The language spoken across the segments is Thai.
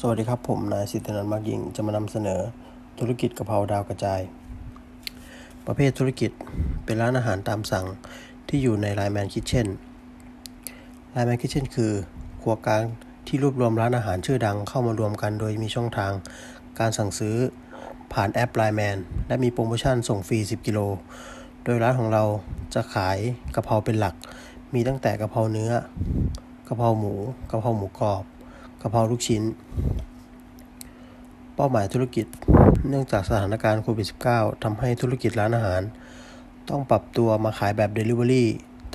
สวัสดีครับ ผมนายสิทธนันมากยิ่งจะมานำเสนอธุรกิจกะเพราดาวกระจาย ประเภทธุรกิจเป็นร้านอาหารตามสั่งที่อยู่ในไลแมนคิ t เช่นไลแมนคิ t เช่นคือครัวกลางที่รวบรวมร้านอาหารชื่อดังเข้ามารวมกัน โดยมีช่องทางการสั่งซื้อผ่านแอปไลแมนและมีโปรโมชั่นส่งฟรี 10 กิโล โดยร้านของเราจะขายกะเพราเป็นหลัก มีตั้งแต่กะเพราเนื้อกะเพราหมูกะเพราหมูกรอบะเพราลูกชิ้น เป้าหมายธุรกิจ เนื่องจากสถานการณ์โควิด -19 ทำให้ธุรกิจร้านอาหาร ต้องปรับตัวมาขายแบบ Delivery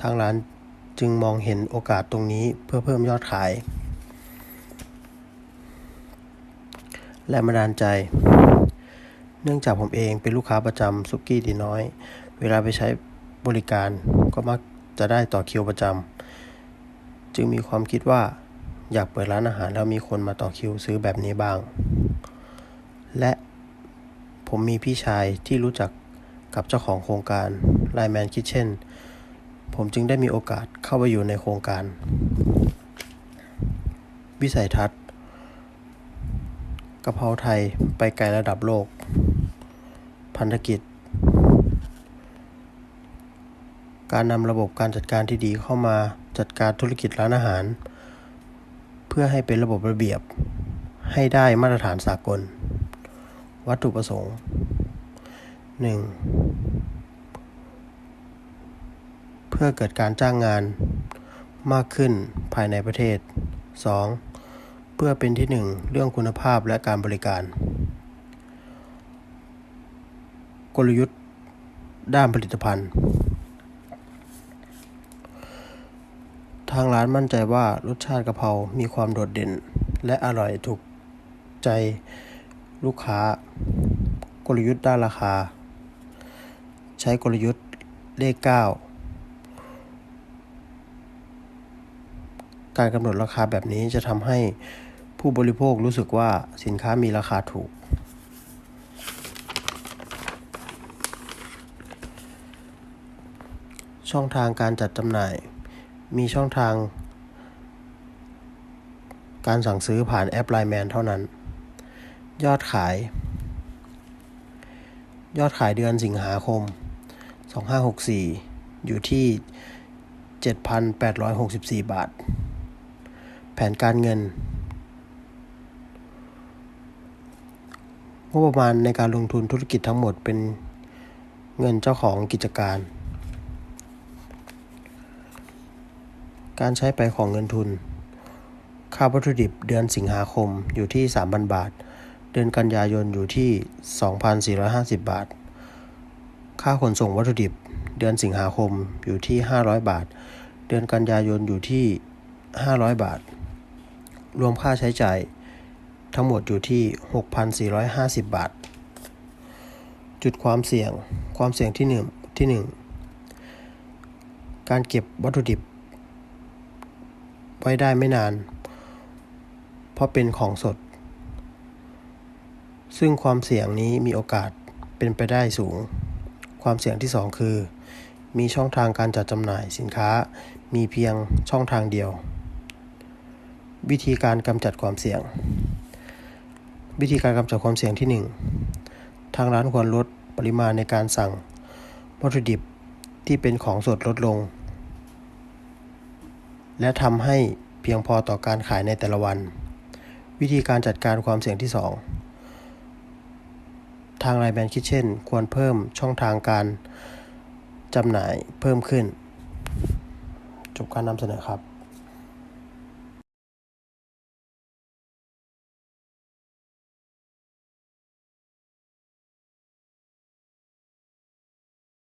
ทางร้านจึงมองเห็นโอกาสตรงนี้เพื่อเพิ่มยอดขาย และมาดานใจ เนื่องจากผมเองเป็นลูกค้าประจำซุกี้ตีน้อย เวลาไปใช้บริการก็มักจะได้ต่อคิวประจำ จึงมีความคิดว่า อยากเปิดร้านอาหารแล้วมีคนมาต่อคิวซื้อแบบนี้บ้าง และผมมีพี่ชายที่รู้จักกับเจ้าของโครงการ l i แมนคิ t เช่น ผมจึงได้มีโอกาสเข้าไปอยู่ในโครงการ วิสัยทัศน์กะเพราไทยไปไกลระดับโลก พันธกิจ การนำระบบการจัดการที่ดีเข้ามาจัดการธุรกิจร้านอาหาร เพื่อให้เป็นระบบระเบียบ ให้ได้มาตรฐานสากล วัตถุประสงค์ 1. เพื่อเกิดการจ้างงานมากขึ้นภายในประเทศ 2. เพื่อเป็นที่หนึ่งเรื่องคุณภาพและการบริการ กลยุทธ์ด้านผลิตภัณฑ์ ทางร้านมั่นใจว่ารสชาติกะเพรา มีความโดดเด่น และอร่อยถูกใจลูกค้า กลยุทธ์ด้านราคา ใช้กลยุทธ์เลข 9 การกำหนดราคาแบบนี้จะทำให้ผู้บริโภครู้สึกว่าสินค้ามีราคาถูก ช่องทางการจัดจำหน่าย มีช่องทาง การสั่งซื้อผ่านแอปไลแมนเท่านั้น ยอดขาย ยอดขายเดือนสิงหาคม 2564 อยู่ที่ 7,864 บาท แผนการเงินงบประมาณในการลงทุนธุรกิจทั้งหมดเป็นเงินเจ้าของกิจการ การใช้ไปของเงินทุน ค่าวัตถุดิบเดือนสิงหาคมอยู่ที่ 3,000 บาท เดือนกันยายนอยู่ที่ 2,450 บาท ค่าขนส่งวัตถุดิบเดือนสิงหาคมอยู่ที่ 500 บาท เดือนกันยายนอยู่ที่ 500 บาท รวมค่าใช้จ่ายทั้งหมดอยู่ที่ 6,450 บาท จุดความเสี่ยง ความเสี่ยงที่หนึ่งที่หนึ่งการเก็บวัตถุดิบ ไว้ได้ไม่นาน เพราะเป็นของสด ซึ่งความเสี่ยงนี้มีโอกาสเป็นไปได้สูง ความเสี่ยงที่ 2 คือ มีช่องทางการจัดจำหน่ายสินค้ามีเพียงช่องทางเดียว วิธีการกำจัดความเสี่ยง วิธีการกำจัดความเสี่ยงที่ 1 ทางร้านควรลดปริมาณในการสั่งวัตถุดิบที่เป็นของสดลดลง และทำให้เพียงพอต่อการขายในแต่ละวัน วิธีการจัดการความเสี่ยงที่ 2 ทางไลแมนคิดเช่น ควรเพิ่มช่องทางการจำหน่ายเพิ่มขึ้น จบการนำเสนอครับ